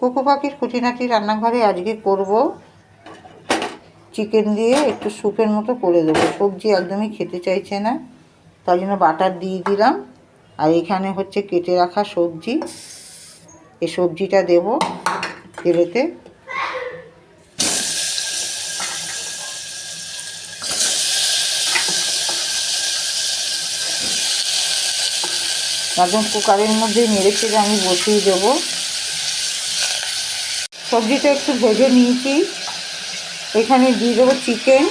Cocoa পাখির খুঁটিনাটি রান্নাঘরে আজকে করব। চিকেন দিয়ে একটু স্যুপের মতো করে দেবো। সবজি একদমই খেতে চাইছে না তাই জন্য বাটার দিয়ে দিলাম। আর এখানে হচ্ছে কেটে রাখা সবজি। এই সবজিটা দেব তেলেতে। একদম কুকারের মধ্যে চেড়ে আমি বসিয়ে দেবো। সবজিটা একটু ভেজে নিয়েছি। এখানে দিয়ে দেবো চিকেন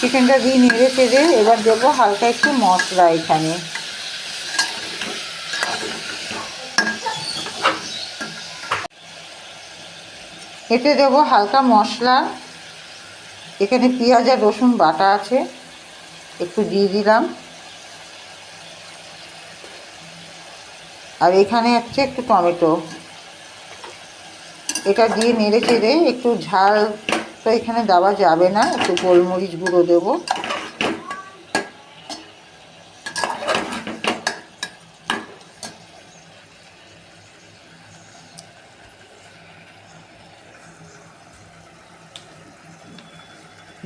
চিকেনটা দিয়ে নেড়ে চেড়ে এবার দেবো হালকা একটু মশলা এখানে। এতে দেবো হালকা মশলা। এখানে পেঁয়াজ আর রসুন বাটা আছে। একটু দিয়ে দিলাম। আর এখানে হচ্ছে একটু টমেটো। এটা দিয়ে নেড়ে চেড়ে একটু ঝাল তো এখানে দেওয়া যাবে না, একটু গোলমরিচ গুঁড়ো দেবো।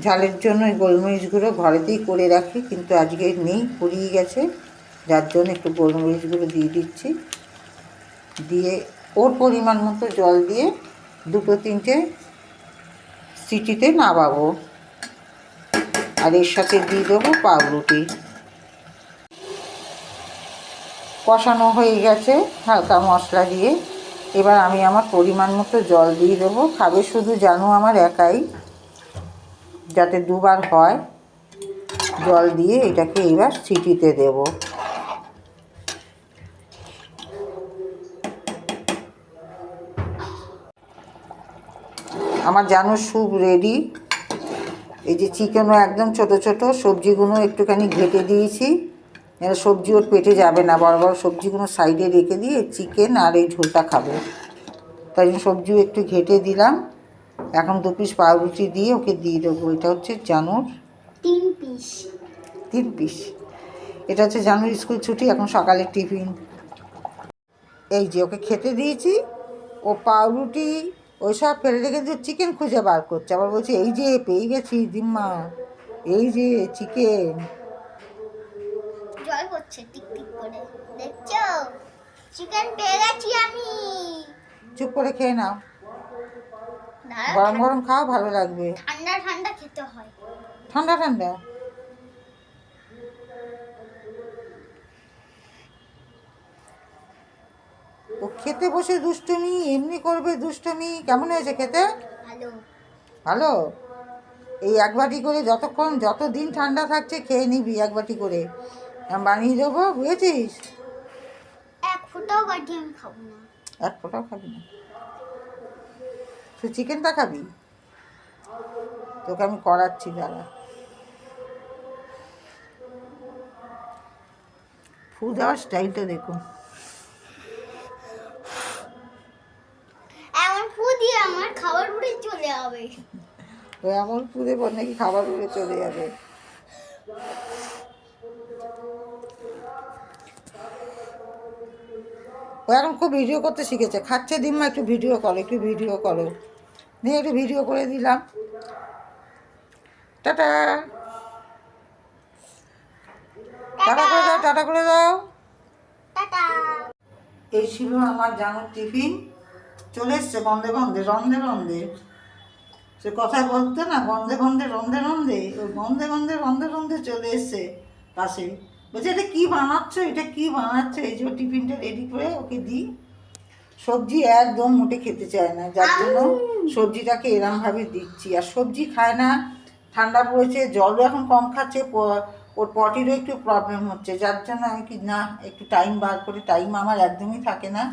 ঝালের জন্য গোলমরিচ গুঁড়ো ঘরেতেই করে রাখি, কিন্তু আজকে নেই ফুরিয়ে গেছে। যার জন্য একটু গোলমরিচ গুঁড়ো দিয়ে দিচ্ছি। দিয়ে ওর পরিমাণ মতো জল দিয়ে দুটো তিনটে সিটিতে নামাবো। আর এর সাথে দিয়ে দেবো পাউরুটি। কষানো হয়ে গেছে হালকা মশলা দিয়ে। এবার আমি আমার পরিমাণ মতো জল দিয়ে দেবো। খাবে শুধু জানো আমার একাই। যাতে দুবার হয়। জল দিয়ে এটাকে এবার সিটিতে দেব। আমার জানো স্যুপ রেডি এই যে চিকেনও একদম ছোট ছোট সবজিগুলো একটুখানি ঘেটে দিয়েছি। এবার সবজি ওর পেটে যাবে না বড় বড় সবজিগুলো সাইডে রেখে দিয়ে চিকেন আর এই ঝোলটা খাবে। তাই জন্য সবজিও একটু ঘেটে দিলাম। এখন দু পিস পাউরুটি দিয়ে ওকে দিয়ে দেবো। এটা হচ্ছে জানুর তিন পিস তিন পিস এটা হচ্ছে জানুর স্কুল ছুটি এখন সকালের টিফিন। এই যে ওকে খেতে দিয়েছি। ও পাউরুটি ওই সব ফেলে রেখে দিয়ে চিকেন খুঁজে বার করছে। আবার বলছে এই যে পেয়ে গেছি দিম্মা এই যে চিকেন জল টিক টিক করে। দেখছ? চিকেন পেয়ে গেছি আমি। চুপ করে খেয়ে নাও। গরম গরম খাও ভালো লাগবে। ঠান্ডা ঠান্ডা খেতে হয়। ঠান্ডা ঠান্ডা? খেতে বসে দুষ্টুমি এমনি করবে দুষ্টুমি। কেমন হয়েছে খেতে? ভালো। এই এক বাটি করে যতক্ষণ যত দিন ঠান্ডা থাকছে খেয়ে নিবি এক বাটি করে। বানিয়ে দেবো বুঝেছিস? এক ফুটাও বাটি আমি খাব না। এক ফোঁটাও খাবি না। তুই চিকেনটা খাবি? তোকে আমি করাচ্ছি দাদা ফু দেওয়ার স্টাইলটা দেখুন। আমার খাবার উড়ে চলে যাবে। তো এমন পুড়ে পর নাকি খাবার উড়ে চলে যাবে। ও এখন খুব ভিডিও করতে শিখেছে। খাচ্ছে দিম্মা একটু ভিডিও করো একটু ভিডিও করো। নিয়ে একটু ভিডিও করে দিলাম। Tata tata. করে দাও টাটা করে দাও। টাটা। এই ছিল আমার জানুর টিফিন। চলে এসছে গন্ধে গন্ধে রন্ধে রন্ধে সে কথায় বলতো না গন্ধে গন্ধে রন্ধে রন্ধে ওই গন্ধে গন্ধে রন্ধে রন্ধে চলে এসছে পাশে। বলছে এটা কী বানাচ্ছ? এটা কী বানাচ্ছ? এই যে টিফিনটা রেডি করে ওকে দিই। সবজি একদম মোটে খেতে চায় না যার জন্য সবজিটাকে এরমভাবে দিচ্ছি। আর সবজি খায় না ঠান্ডা পড়েছে জলও এখন কম খাচ্ছে ওর পটিরও একটু প্রবলেম হচ্ছে যার জন্য আমি কি না একটু টাইম বার করে টাইম আমার একদমই থাকে না।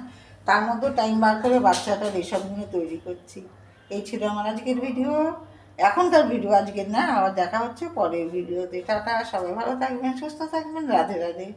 তার মধ্যে টাইম বার করে বাচ্চাটার নিয়ে তৈরি করছি। এই ছিল আমার আজকের ভিডিও এখনকার ভিডিও আজকের না, আবার দেখা হচ্ছে পরের ভিডিওতে টাটা, সবাই ভালো থাকবেন, সুস্থ থাকবেন, রাধে রাধে।